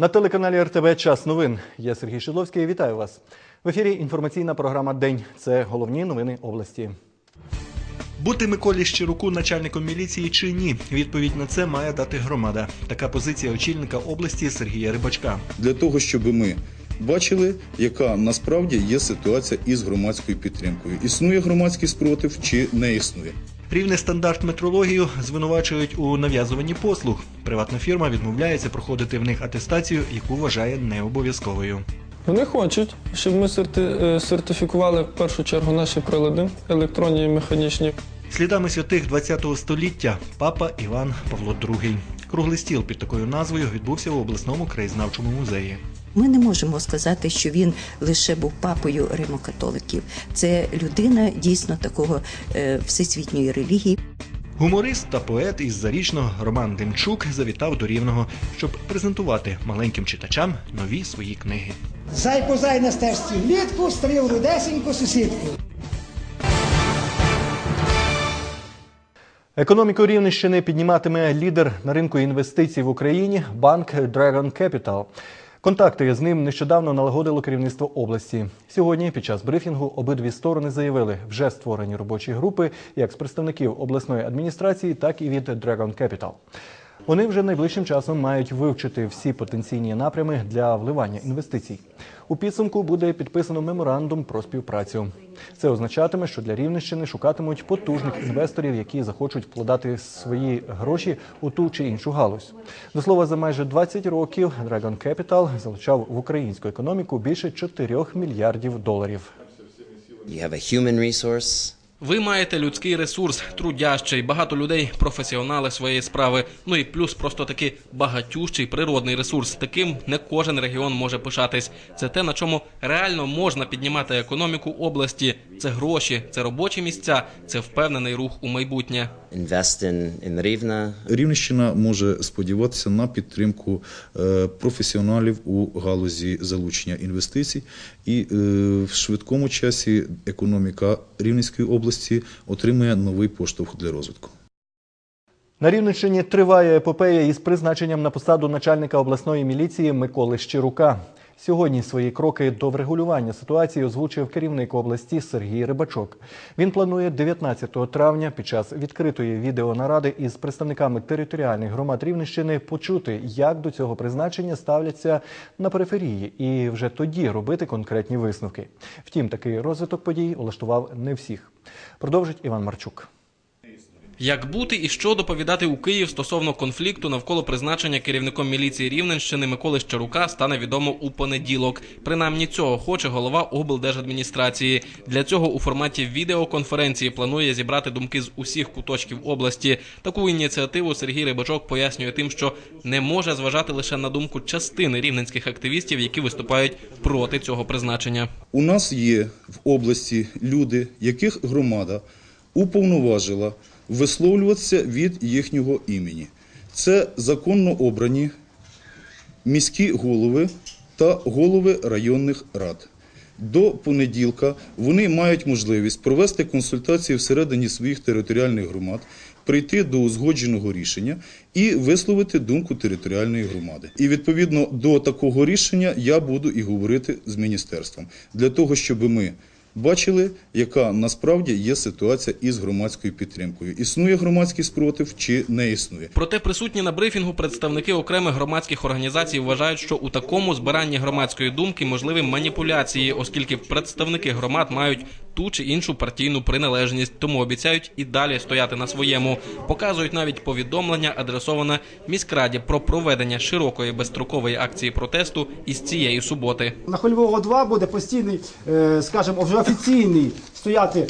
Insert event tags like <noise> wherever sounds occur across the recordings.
На телеканалі РТВ Час новин. Я Сергій Шидловський. Вітаю вас. В ефірі інформаційна програма День. Це головні новини області. Бути Миколі Щируку начальником міліції чи ні? Відповідь на це має дати громада. Така позиція очільника області Сергія Рибачка. для того, щоб ми бачили, яка насправді є ситуація із громадською підтримкою. Існує громадський спротив чи не існує. Рівне стандарт метрологію звинувачують у нав'язуванні послуг. Приватна фірма відмовляється проходити в них атестацію, яку вважає необов'язковою. Вони хочуть, щоб ми серти- е, сертифікували в першу чергу наші прилади електронні і механічні. Слідами святих 20 століття папа Іван Павло II. Круглий стіл під такою назвою відбувся в обласному краєзнавчому музеї. Ми не можемо сказати, що він лише був папою римокатоликів. Це людина дійсно такого е, всесвітньої релігії. Гуморист та поет із зарічного Роман Демчук завітав до Рівного, щоб презентувати маленьким читачам нові свої книги. Зай позай на стежці влітку, стрів рудесеньку сусідку. Економіку Рівненщини підніматиме лідер на ринку інвестицій в Україні банк Dragon Capital. Контакти з ним нещодавно налагодило керівництво області. Сьогодні, під час брифінгу, обидві сторони заявили, вже створені робочі групи як з представників обласної адміністрації, так і від Dragon Capital. Вони вже найближчим часом мають вивчити всі потенційні напрями для вливання інвестицій. У підсумку буде підписано меморандум про співпрацю. Це означатиме, що для Рівненщини шукатимуть потужних інвесторів, які захочуть вкладати свої гроші у ту чи іншу галузь. До слова, за майже 20 років Dragon Capital залучав в українську економіку більше 4 мільярдів доларів. You have a human resource. Ви маєте людський ресурс, трудящий, багато людей, професіонали своєї справи. Ну і плюс просто таки багатющий природний ресурс. Таким не кожен регіон може пишатись. Це те, на чому реально можна піднімати економіку області. Це гроші, це робочі місця, це впевнений рух у майбутнє. Invest in, in Rivna. Рівненщина може сподіватися на підтримку е, професіоналів у галузі залучення інвестицій, і е, в швидкому часі економіка Рівненської області отримає новий поштовх для розвитку. На Рівненщині триває епопея із призначенням на посаду начальника обласної міліції Миколи Щирука. Сьогодні свої кроки до врегулювання ситуації озвучив керівник області Сергій Рибачок. Він планує 19 травня під час відкритої відеонаради із представниками територіальних громад Рівненщини почути, як до цього призначення ставляться на периферії, і вже тоді робити конкретні висновки. Втім, такий розвиток подій улаштував не всіх. Продовжить Іван Марчук. Як бути і що доповідати у Київ стосовно конфлікту навколо призначення керівником міліції Рівненщини Миколи Щарука стане відомо у понеділок. Принаймні цього хоче голова облдержадміністрації. Для цього у форматі відеоконференції планує зібрати думки з усіх куточків області. Таку ініціативу Сергій Рибачок пояснює тим, що не може зважати лише на думку частини рівненських активістів, які виступають проти цього призначення. У нас є в області люди, яких громада уповноважила висловлюватися від їхнього імені. Це законно обрані міські голови та голови районних рад. До понеділка вони мають можливість провести консультації всередині своїх територіальних громад, прийти до узгодженого рішення і висловити думку територіальної громади. І відповідно до такого рішення я буду і говорити з міністерством для того, щоб ми бачили, яка насправді є ситуація із громадською підтримкою. Існує громадський спротив чи не існує. Проте присутні на брифінгу представники окремих громадських організацій вважають, що у такому збиранні громадської думки можливі маніпуляції, оскільки представники громад мають ту чи іншу партійну приналежність, тому обіцяють і далі стояти на своєму. Показують навіть повідомлення, адресоване міськраді про проведення широкої безстрокової акції протесту із цієї суботи. На Хольвого 2 буде постійний, е, скажімо, вже офіційний стояти е,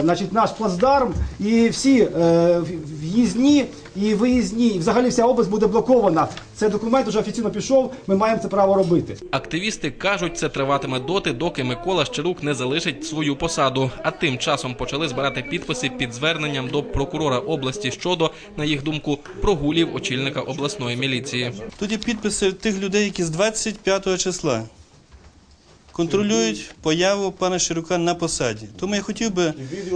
значить, наш плацдарм, і всі е, в'їзні і виїзні, і взагалі вся область буде блокована. Цей документ вже офіційно пішов. Ми маємо це право робити. Активісти кажуть, це триватиме доти, доки Микола Щирук не залишить свою посаду. А тим часом почали збирати підписи під зверненням до прокурора області щодо, на їх думку, прогулів очільника обласної міліції. Тут є підписи тих людей, які з 25 числа контролюють появу пана Ширука на посаді. Тому я хотів би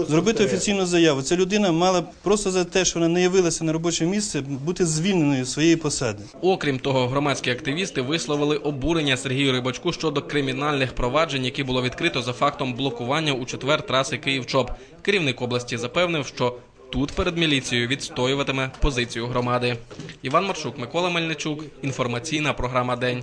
зробити офіційну заяву. Ця людина мала просто за те, що вона не явилася на робоче місце, бути звільненою з своєї посади. Окрім того, громадські активісти висловили обурення Сергію Рибачку щодо кримінальних проваджень, які було відкрито за фактом блокування у четвер траси Київ-Чоп. Керівник області запевнив, що тут перед міліцією відстоюватиме позицію громади. Іван Маршук, Микола Мельничук. Інформаційна програма День.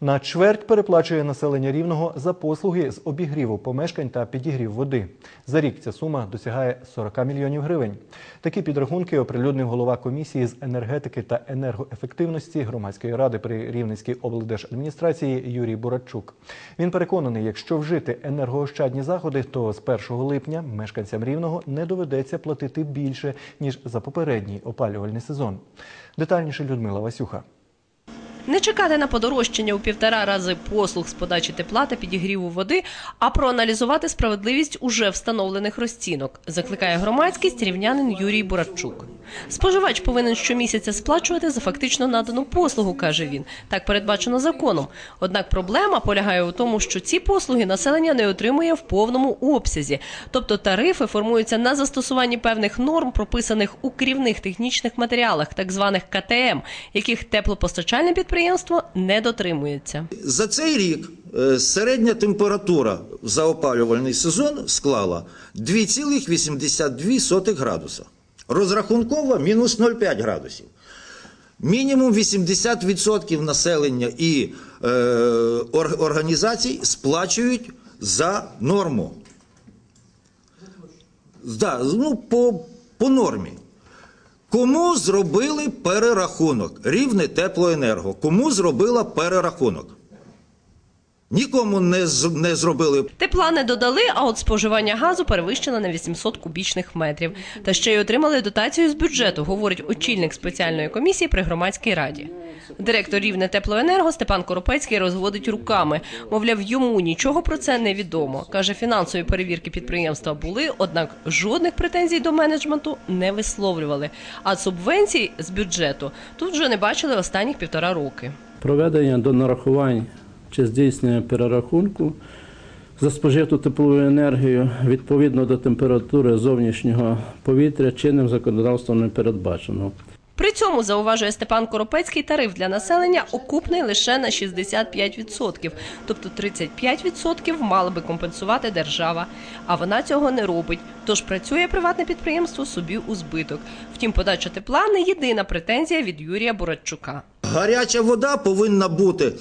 На чверть переплачує населення рівного за послуги з обігріву помешкань та підігрів води. За рік ця сума досягає 40 мільйонів гривень. Такі підрахунки оприлюднив голова комісії з енергетики та енергоефективності громадської ради при Рівненській облдержадміністрації Юрій Буратчук. Він переконаний, якщо вжити енергоощадні заходи, то з 1 липня мешканцям рівного не доведеться платити більше ніж за попередній опалювальний сезон. Детальніше Людмила Васюха. Не чекати на подорожчання у півтора рази послуг з подачі тепла та підігріву води, а проаналізувати справедливість уже встановлених розцінок, закликає громадськість рівнянин Юрій Буратчук. Споживач повинен щомісяця сплачувати за фактично надану послугу, каже він. Так передбачено законом. Однак проблема полягає у тому, що ці послуги населення не отримує в повному обсязі, тобто тарифи формуються на застосуванні певних норм, прописаних у керівних технічних матеріалах, так званих КТМ, яких теплопостачальне підприємство не дотримується. За цей рік е, середня температура за опалювальний сезон склала 2,82 градуса. Розрахункова мінус 0,5 градусів. Мінімум 80% населення і е, організацій сплачують за норму. Да, ну, по, по нормі. Кому зробили перерахунок? Рівне теплоенерго. Кому зробила перерахунок? Нікому не, з- не зробили Тепла не додали, а от споживання газу перевищено на 800 кубічних метрів. Та ще й отримали дотацію з бюджету, говорить очільник спеціальної комісії при громадській раді. Директор рівне теплоенерго Степан Коропецький розводить руками. Мовляв, йому нічого про це не відомо. Каже, фінансові перевірки підприємства були, однак жодних претензій до менеджменту не висловлювали. А субвенцій з бюджету тут вже не бачили останніх півтора роки. проведення до нарахувань чи здійснення перерахунку за спожиту теплову енергію відповідно до температури зовнішнього повітря чинним законодавством не передбачено. При цьому зауважує Степан Коропецький, тариф для населення окупний лише на 65%, тобто 35% мала би компенсувати держава. А вона цього не робить. Тож працює приватне підприємство собі у збиток. Втім, подача тепла не єдина претензія від Юрія Буратчука. Гаряча вода повинна бути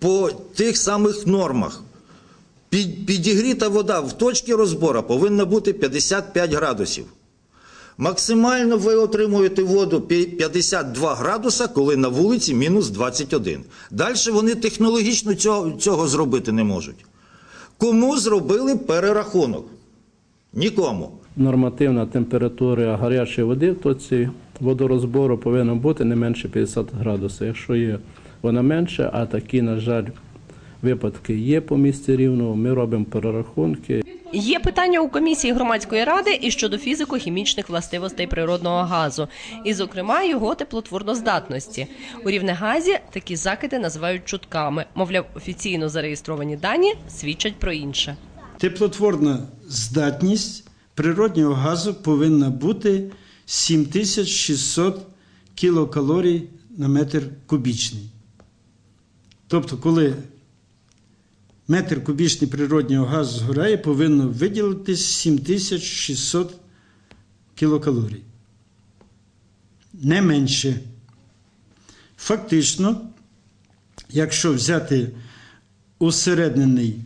по тих самих нормах. Під, підігріта вода в точці розбору повинна бути 55 градусів. Максимально ви отримуєте воду 52 градуса, коли на вулиці мінус 21. Далі вони технологічно цього, цього зробити не можуть. Кому зробили перерахунок? Нікому. Нормативна температура гарячої води в точці водорозбору повинна бути не менше 50 градусів. Якщо є вона менше, а такі, на жаль, випадки є по місті рівного, ми робимо перерахунки. Є питання у комісії громадської ради і щодо фізико-хімічних властивостей природного газу, і, зокрема, його теплотворноздатності. У Рівнегазі такі закиди називають чутками. Мовляв, офіційно зареєстровані дані свідчать про інше. Теплотворна здатність природнього газу повинна бути 7600 кілокалорій на метр кубічний. Тобто, коли метр кубічний природнього газу згорає, повинно виділитись 7600 кілокалорій. Не менше. Фактично, якщо взяти усереднений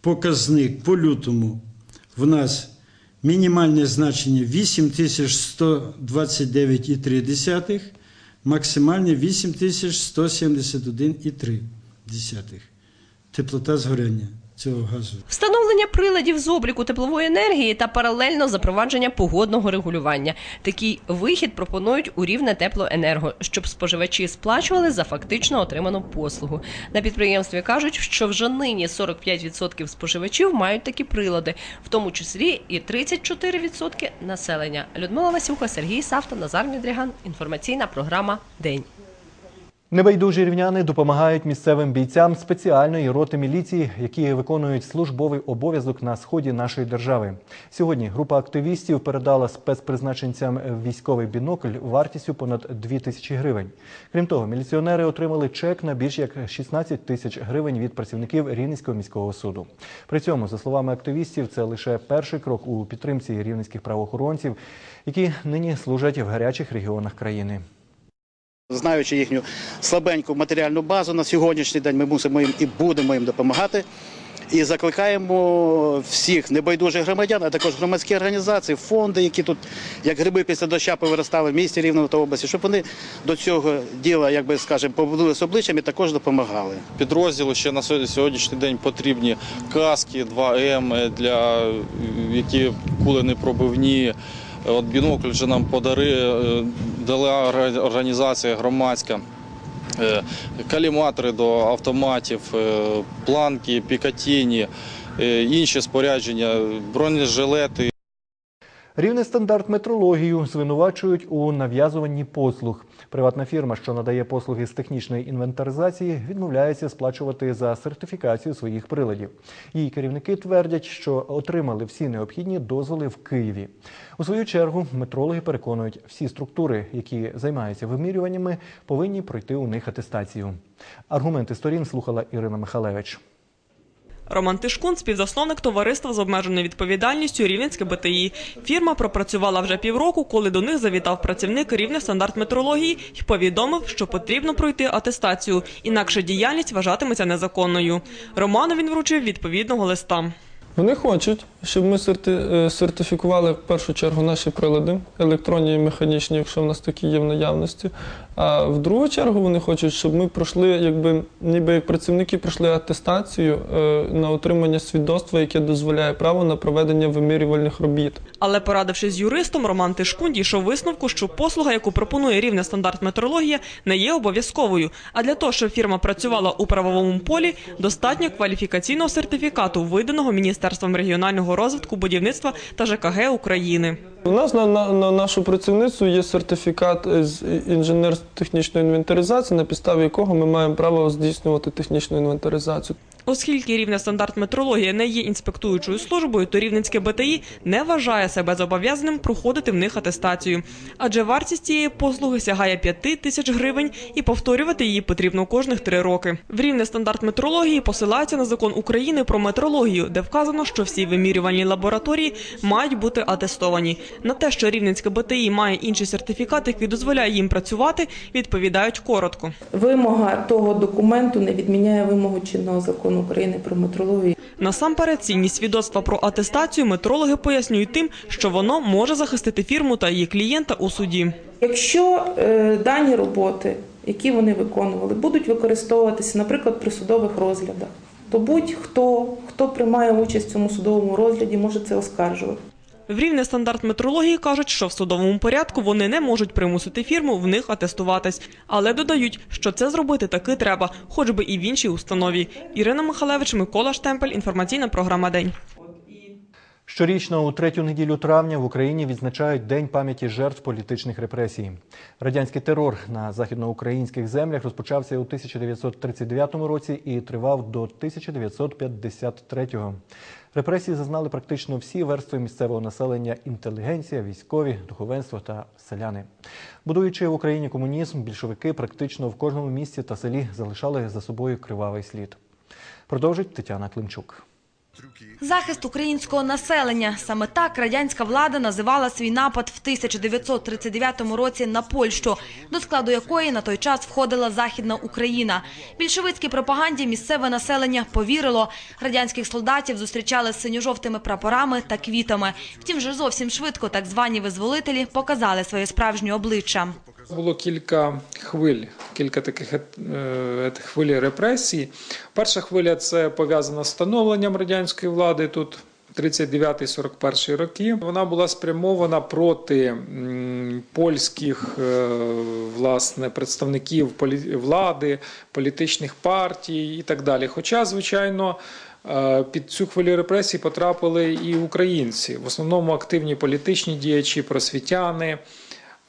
показник по лютому в нас мінімальне значення 8129,3, максимальне 8171,3. Теплота згоряння цього газу. Встановлення приладів з обліку теплової енергії та паралельно запровадження погодного регулювання. Такий вихід пропонують у рівне теплоенерго, щоб споживачі сплачували за фактично отриману послугу. На підприємстві кажуть, що вже нині 45% споживачів мають такі прилади, в тому числі і 34% населення. Людмила Васюха, Сергій Савта, Назар Мідріган. Інформаційна програма День. Небайдужі рівняни допомагають місцевим бійцям спеціальної роти міліції, які виконують службовий обов'язок на сході нашої держави. Сьогодні група активістів передала спецпризначенцям військовий бінокль вартістю понад 2 тисячі гривень. Крім того, міліціонери отримали чек на більш як 16 тисяч гривень від працівників Рівненського міського суду. При цьому, за словами активістів, це лише перший крок у підтримці рівненських правоохоронців, які нині служать в гарячих регіонах країни. Знаючи їхню слабеньку матеріальну базу на сьогоднішній день, ми мусимо їм і будемо їм допомагати. І закликаємо всіх небайдужих громадян, а також громадські організації, фонди, які тут як гриби після доща повиростали в місті Рівного та області, щоб вони до цього діла, як би скажемо, побудили обличчям і також допомагали. Підрозділу ще на сьогоднішній день потрібні каски 2М, для які кули не пробивні. От бінокль вже нам подари, е, дала організація громадська. Е, Каліматори до автоматів, е, планки, пікатіні, інші спорядження, бронежилети. Рівний стандарт метрологію звинувачують у нав'язуванні послуг. Приватна фірма, що надає послуги з технічної інвентаризації, відмовляється сплачувати за сертифікацію своїх приладів. Її керівники твердять, що отримали всі необхідні дозволи в Києві. У свою чергу метрологи переконують, всі структури, які займаються вимірюваннями, повинні пройти у них атестацію. Аргументи сторін слухала Ірина Михалевич. Роман Тишкун – співзасновник товариства з обмеженою відповідальністю Рівненське БТІ. Фірма пропрацювала вже півроку, коли до них завітав працівник рівне стандарт метрології і повідомив, що потрібно пройти атестацію, інакше діяльність вважатиметься незаконною. Роману він вручив відповідного листа. Вони хочуть, щоб ми е, сертифікували в першу чергу наші прилади, електронні і механічні, якщо в нас такі є в наявності. А в другу чергу вони хочуть, щоб ми пройшли, якби ніби як працівники пройшли атестацію е, на отримання свідоцтва, яке дозволяє право на проведення вимірювальних робіт. Але порадившись з юристом, Роман Тишкун дійшов висновку, що послуга, яку пропонує рівне стандарт метрологія, не є обов'язковою. А для того, щоб фірма працювала у правовому полі, достатньо кваліфікаційного сертифікату, виданого Міністерством регіонального розвитку, будівництва та ЖКГ України. У нас на, на, на нашу працівницю є сертифікат з інженер-технічної інвентаризації, на підставі якого ми маємо право здійснювати технічну інвентаризацію. Оскільки рівне стандарт метрологія не є інспектуючою службою, то рівненське БТІ не вважає себе зобов'язаним проходити в них атестацію. Адже вартість цієї послуги сягає 5 тисяч гривень і повторювати її потрібно кожних три роки. В рівне стандарт метрології посилається на закон України про метрологію, де вказано, що всі вимірювальні лабораторії мають бути атестовані. На те, що рівненське БТІ має інший сертифікат, який дозволяє їм працювати, відповідають коротко. Вимога того документу не відміняє вимогу чинного закону України про метрологію. Насамперед, цінність свідоцтва про атестацію метрологи пояснюють тим, що воно може захистити фірму та її клієнта у суді. Якщо е, дані роботи, які вони виконували, будуть використовуватися, наприклад, при судових розглядах, то будь-хто, хто приймає участь в цьому судовому розгляді, може це оскаржувати. В рівне стандарт метрології кажуть, що в судовому порядку вони не можуть примусити фірму в них атестуватись, але додають, що це зробити таки треба, хоч би і в іншій установі. Ірина Михалевич, Микола Штемпель, інформаційна програма День. Щорічно у третю неділю травня в Україні відзначають День пам'яті жертв політичних репресій. Радянський терор на західноукраїнських землях розпочався у 1939 році і тривав до 1953. Репресії зазнали практично всі верстви місцевого населення: інтелігенція, військові, духовенство та селяни. Будуючи в Україні комунізм, більшовики практично в кожному місті та селі залишали за собою кривавий слід. Продовжить Тетяна Климчук. Захист українського населення. Саме так радянська влада називала свій напад в 1939 році на Польщу, до складу якої на той час входила Західна Україна. Більшовицькій пропаганді місцеве населення повірило. Радянських солдатів зустрічали з синьо-жовтими прапорами та квітами. Втім, вже зовсім швидко так звані визволителі показали своє справжнє обличчя. Було кілька хвиль, кілька таких е, хвиль репресій. Перша хвиля це пов'язана з встановленням радянської влади тут. 39-41 роки вона була спрямована проти польських е, власне представників влади, політичних партій і так далі. Хоча, звичайно, е, під цю хвилю репресій потрапили і українці, в основному активні політичні діячі, просвітяни.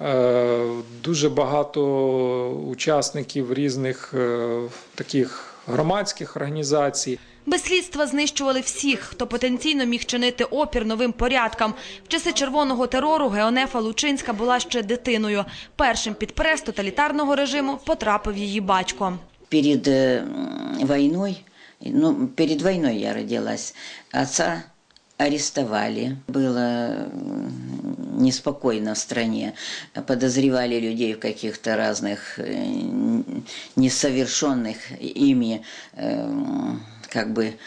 Е, Дуже багато учасників різних е, таких громадських організацій. Без слідства знищували всіх, хто потенційно міг чинити опір новим порядкам. В часи червоного терору Геонефа Лучинська була ще дитиною. Першим під прес тоталітарного режиму потрапив її батько. перед м, войной, ну, перед войной я родилась, отца арестовали. Было неспокойно в стране. Подозревали людей в каких-то разных э, несовершенных ими э, как бы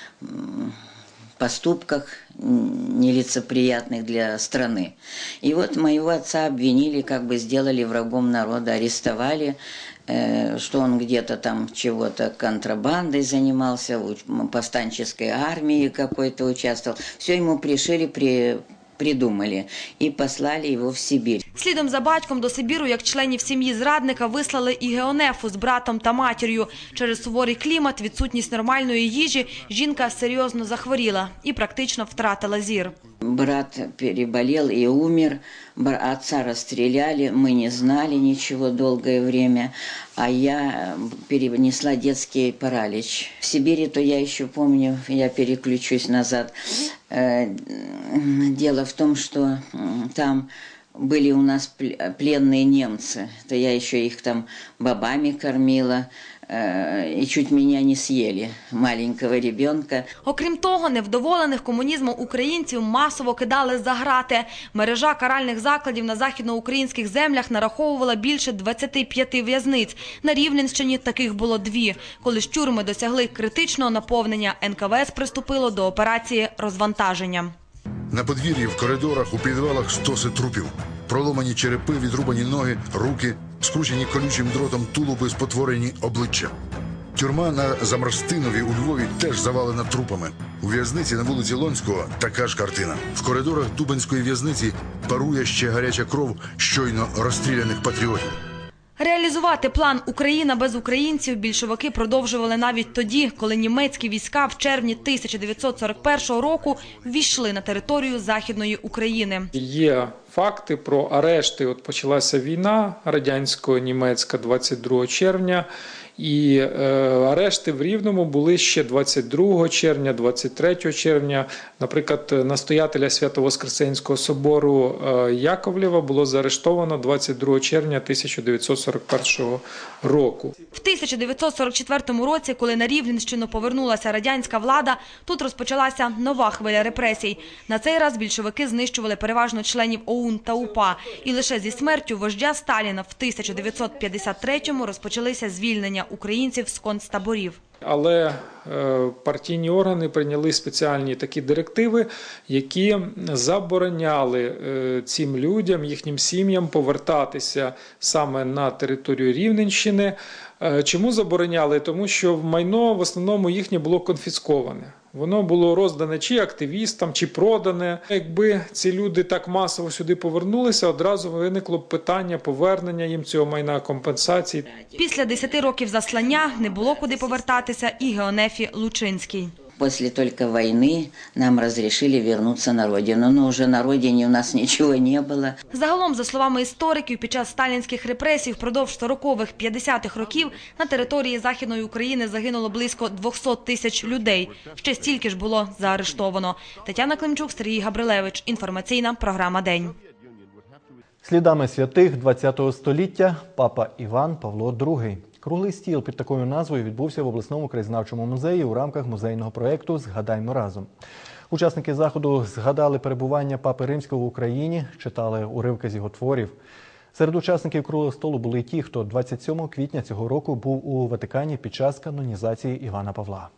поступках нелицеприятных для страны. И вот моего отца обвинили, как бы сделали врагом народа, арестовали, э, что он где-то там чего-то контрабандой занимался, в повстанческой армии какой-то участвовал. Все ему пришили, при, придумали і послали його в Сибір. Слідом за батьком до Сибіру, як членів сім'ї зрадника, вислали і Геонефу з братом та матір'ю. Через суворий клімат, відсутність нормальної їжі, жінка серйозно захворіла і практично втратила зір. Брат переболел и умер, отца расстреляли, мы не знали ничего долгое время, а я перенесла детский паралич. В Сибири, то я еще помню, я переключусь назад. Э, Дело в том, что там были у нас пл- пленные немцы, то я еще их там бобами кормила, э, и чуть меня не съели, маленького ребенка. Окрім того, невдоволених комунізмом українців масово кидали за грати. Мережа каральних закладів на західноукраїнських землях нараховувала більше 25 в'язниць. На Рівненщині таких було дві. Коли ж тюрми досягли критичного наповнення, НКВС приступило до операції розвантаження. На подвір'ї, в коридорах, у підвалах стоси трупів. Проломані черепи, відрубані ноги, руки, скручені колючим дротом тулуби, спотворені обличчя. Тюрма на Замарстинові у Львові теж завалена трупами. У в'язниці на вулиці Лонського така ж картина. В коридорах Дубенської в'язниці парує ще гаряча кров щойно розстріляних патріотів. Реалізувати план Україна без українців більшовики продовжували навіть тоді, коли німецькі війська в червні 1941 року ввійшли на територію Західної України. Є факти про арешти. От почалася війна радянсько-німецька 22 червня. І е, арешти в Рівному були ще 22 червня, 23 червня. Наприклад, настоятеля Свято-Воскресенського собору е, Яковлєва було заарештовано 22 червня 1941 року. В 1944 році, коли на Рівненщину повернулася радянська влада, тут розпочалася нова хвиля репресій. На цей раз більшовики знищували переважно членів ОУН та УПА. І лише зі смертю вождя Сталіна в 1953-му розпочалися звільнення українців з концтаборів. Але е, партійні органи прийняли спеціальні такі директиви, які забороняли е, цим людям, їхнім сім'ям повертатися саме на територію Рівненщини. Е, Чому забороняли? Тому що майно в основному їхнє було конфісковане. Воно було роздане чи активістам, чи продане. Якби ці люди так масово сюди повернулися, одразу виникло б питання повернення їм цього майна компенсації. Після 10 років заслання не було куди повертатися і Геонефі Лучинській. После только войны нам разрешили вернуться на родину, но уже на родине у нас <laughs> ничего не было. Загалом, за словами істориків, під час сталінських репресій впродовж 40-х, 50-х років на території Західної України загинуло близько 200 тисяч людей. Ще стільки ж було заарештовано. Тетяна Климчук, Сергій Габрилевич. Інформаційна програма День. Слідами святих ХХ століття папа Іван Павло II. Круглий стіл під такою назвою відбувся в обласному краєзнавчому музеї у рамках музейного проєкту Згадаймо разом. Учасники заходу згадали перебування папи римського в Україні, читали уривки з його творів. Серед учасників круглого столу були ті, хто 27 квітня цього року був у Ватикані під час канонізації Івана Павла.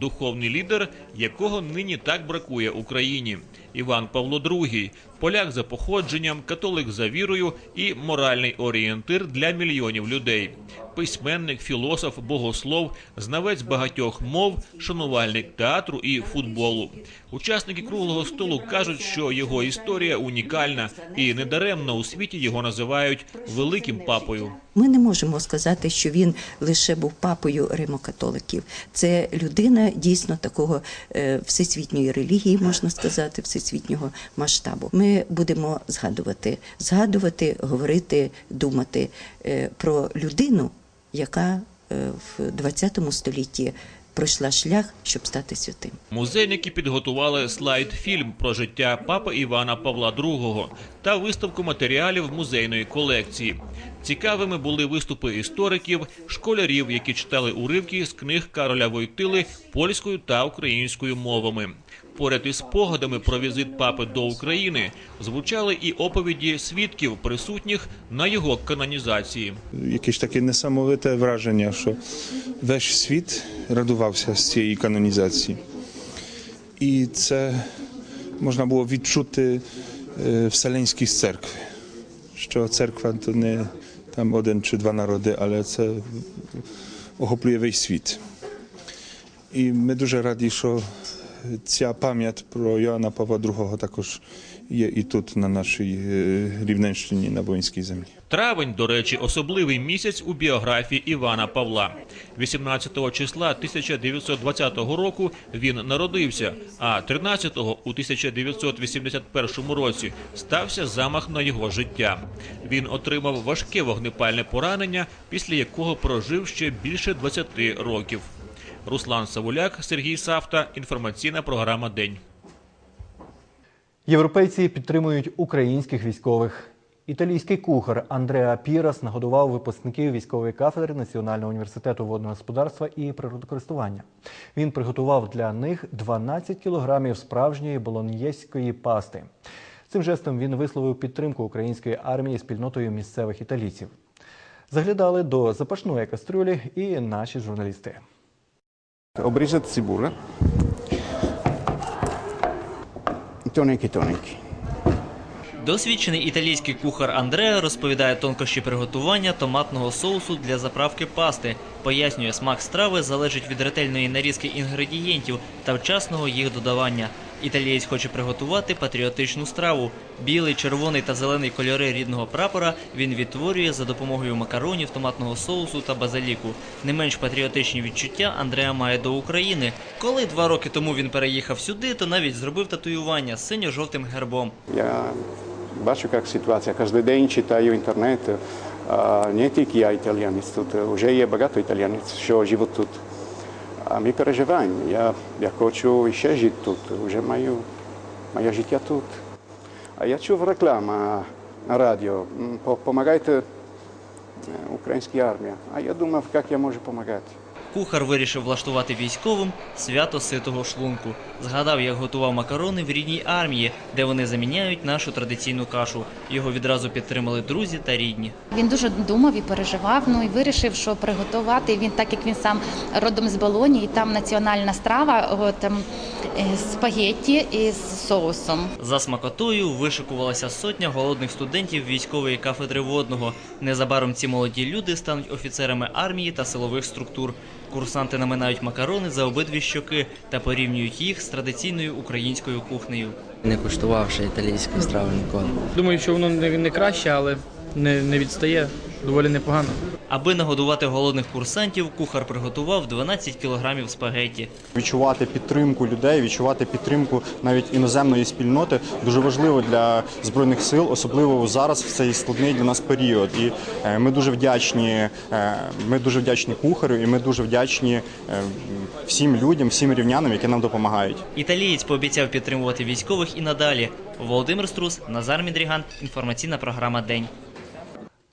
Духовний лідер, якого нині так бракує Україні. Іван Павло II – поляк за походженням, католик за вірою і моральний орієнтир для мільйонів людей. Письменник, філософ, богослов, знавець багатьох мов, шанувальник театру і футболу. Учасники круглого столу кажуть, що його історія унікальна і недаремно у світі його називають великим папою. Ми не можемо сказати, що він лише був папою римокатоликів. Це людина дійсно такого е, всесвітньої релігії, можна сказати, всесвітнього масштабу. Ми будемо згадувати, згадувати, говорити, думати е, про людину, яка е, в 20 столітті пройшла шлях, щоб стати святим. Музейники підготували слайд-фільм про життя папи Івана Павла II та виставку матеріалів музейної колекції. Цікавими були виступи істориків, школярів, які читали уривки з книг Кароля Войтили польською та українською мовами. Поряд із спогадами про візит папи до України звучали і оповіді свідків, присутніх на його канонізації. якесь таке несамовите враження, що весь світ радувався з цієї канонізації. І це можна було відчути е, вселенськість церкви, що церква то не там один чи два народи, але це охоплює весь світ. І ми дуже раді, що ця пам'ять про Йоанна Павла II також є і тут, на нашій е, Рівненщині, на воїнській землі. Травень, до речі, особливий місяць у біографії Івана Павла. 18 числа 1920 року він народився, а 13-го у 1981 році стався замах на його життя. Він отримав важке вогнепальне поранення, після якого прожив ще більше 20 років. Руслан Савуляк, Сергій Савта. Інформаційна програма День. Європейці підтримують українських військових. Італійський кухар Андреа Пірас нагодував випускників військової кафедри Національного університету водного господарства і природокористування. Він приготував для них 12 кілограмів справжньої болоньєської пасти. Цим жестом він висловив підтримку української армії спільнотою місцевих італійців. Заглядали до запашної кастрюлі і наші журналісти. Обрізати цибуля. Тоненькі, тоненькі. Досвідчений італійський кухар Андреа розповідає тонкощі приготування томатного соусу для заправки пасти. Пояснює, смак страви залежить від ретельної нарізки інгредієнтів та вчасного їх додавання. Італієць хоче приготувати патріотичну страву. Білий, червоний та зелений кольори рідного прапора він відтворює за допомогою макаронів, томатного соусу та базиліку. Не менш патріотичні відчуття Андреа має до України. Коли два роки тому він переїхав сюди, то навіть зробив татуювання з синьо-жовтим гербом. Я бачу, як ситуація. Кожен день читаю інтернет. Не тільки я італіянець тут, вже є багато італіянець, що живуть тут. А ми переживаємо. Я, я хочу ще жити тут, вже маю моє життя тут. А я чув реклама на радіо. Помагайте українській армії. А я думав, як я можу допомагати. Кухар вирішив влаштувати військовим свято ситого шлунку. Згадав, як готував макарони в рідній армії, де вони заміняють нашу традиційну кашу. Його відразу підтримали друзі та рідні. Він дуже думав і переживав. Ну і вирішив, що приготувати він, так як він сам родом з Болоні, і там національна страва, о, там е, спагетті із соусом. За смакотою вишикувалася сотня голодних студентів військової кафедри водного. Незабаром ці молоді люди стануть офіцерами армії та силових структур. Курсанти наминають макарони за обидві щоки та порівнюють їх з традиційною українською кухнею. Не куштувавши італійську страву ніколи. Думаю, що воно не, не краще, але не, не відстає. Доволі непогано. Аби нагодувати голодних курсантів, кухар приготував 12 кілограмів спагетті. Відчувати підтримку людей, відчувати підтримку навіть іноземної спільноти дуже важливо для збройних сил, особливо зараз в цей складний для нас період. І е, ми дуже вдячні. е, Ми дуже вдячні кухарю, і ми дуже вдячні е, всім людям, всім рівнянам, які нам допомагають. Італієць пообіцяв підтримувати військових і надалі. Володимир Струс, Назар Мідріган. Інформаційна програма День.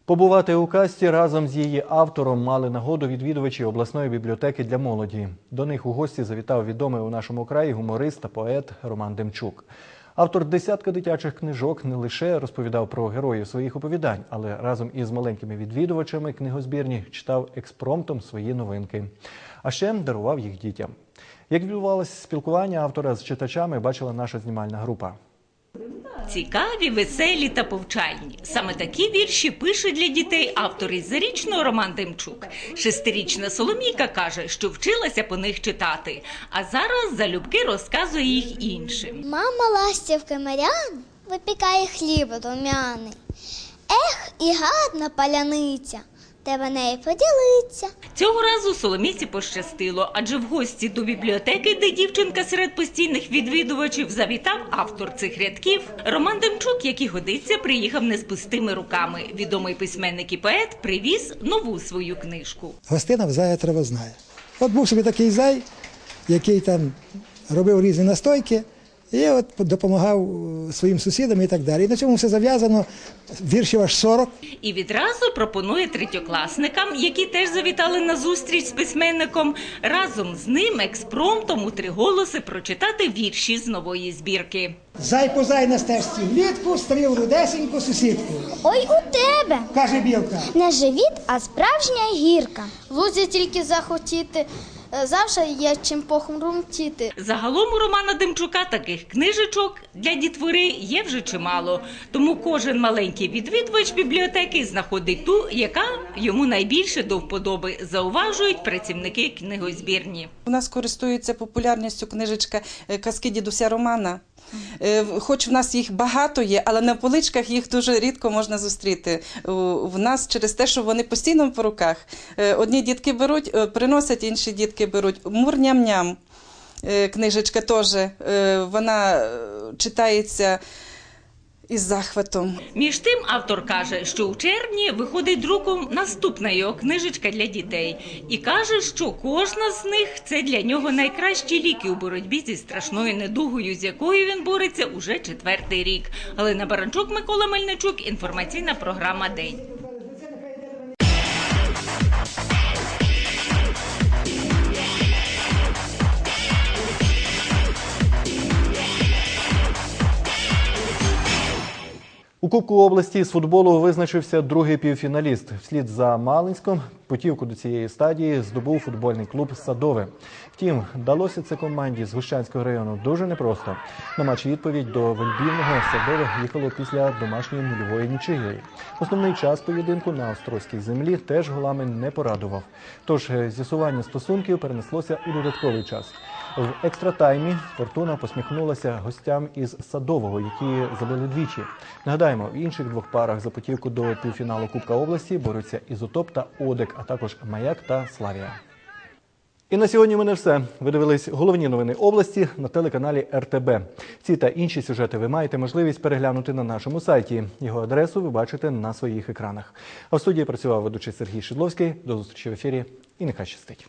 Побувати у касті разом з її автором мали нагоду відвідувачі обласної бібліотеки для молоді. До них у гості завітав відомий у нашому краї гуморист та поет Роман Демчук. Автор десятка дитячих книжок не лише розповідав про героїв своїх оповідань, але разом із маленькими відвідувачами книгозбірні читав експромтом свої новинки. А ще дарував їх дітям. Як відбувалося спілкування автора з читачами, бачила наша знімальна група. Цікаві, веселі та повчальні. Саме такі вірші пише для дітей автор із зарічного Роман Демчук. Шестирічна Соломійка каже, що вчилася по них читати, а зараз залюбки розказує їх іншим. Мама ластівки Маряни випікає хліб рум'яний. Ех, і гарна паляниця, треба нею поділитися. Цього разу Соломійці пощастило, адже в гості до бібліотеки, де дівчинка серед постійних відвідувачів завітав автор цих рядків. Роман Демчук, який годиться, приїхав не з пустими руками. Відомий письменник і поет привіз нову свою книжку. Гостина в зая треба знає. От був собі такий зай, який там робив різні настойки, і от допомагав е, своїм сусідам і так далі. І на цьому все зав'язано. Віршів аж 40. І відразу пропонує третьокласникам, які теж завітали на зустріч з письменником, разом з ним експромтом у три голоси прочитати вірші з нової збірки. Зай по зай на стежці влітку, стрів рудесеньку сусідку. Ой, у тебе Каже білка. не живіт, а справжня гірка. В лузі тільки захотіти, завжди є чим похрумтіти. Загалом у Романа Демчука таких книжечок для дітвори є вже чимало. Тому кожен маленький відвідувач бібліотеки знаходить ту, яка йому найбільше до вподоби, зауважують працівники книгозбірні. У нас користується популярністю книжечка е, казки дідуся Романа. Е, Хоч в нас їх багато є, але на поличках їх дуже рідко можна зустріти. В нас через те, що вони постійно по руках. Е, Одні дітки беруть, е, приносять, інші дітки беруть. Мур-ням-ням. Книжечка теж вона читається із захватом. Між тим автор каже, що у червні виходить друком наступна його книжечка для дітей, і каже, що кожна з них це для нього найкращі ліки у боротьбі зі страшною недугою, з якою він бореться уже четвертий рік. Галина Баранчук, Микола Мельничук. Інформаційна програма День. Кубку області з футболу визначився другий півфіналіст. Вслід за Малинськом путівку до цієї стадії здобув футбольний клуб Садове. Втім, вдалося це команді з Гущанського району дуже непросто. На матч відповідь до Вельбівного Садове їхало після домашньої нульової нічиєї. Основний час поєдинку на острозькій землі теж голами не порадував. Тож е, з'ясування стосунків перенеслося у додатковий час. В екстратаймі Фортуна посміхнулася гостям із Садового, які забили двічі. Нагадаємо, в інших двох парах за путівку до півфіналу Кубка області борються Ізотоп та Одек, а також Маяк та Славія. І на сьогодні в мене все. Ви дивились головні новини області на телеканалі РТБ. Ці та інші сюжети ви маєте можливість переглянути на нашому сайті. Його адресу ви бачите на своїх екранах. А в студії працював ведучий Сергій Шидловський. До зустрічі в ефірі і нехай щастить.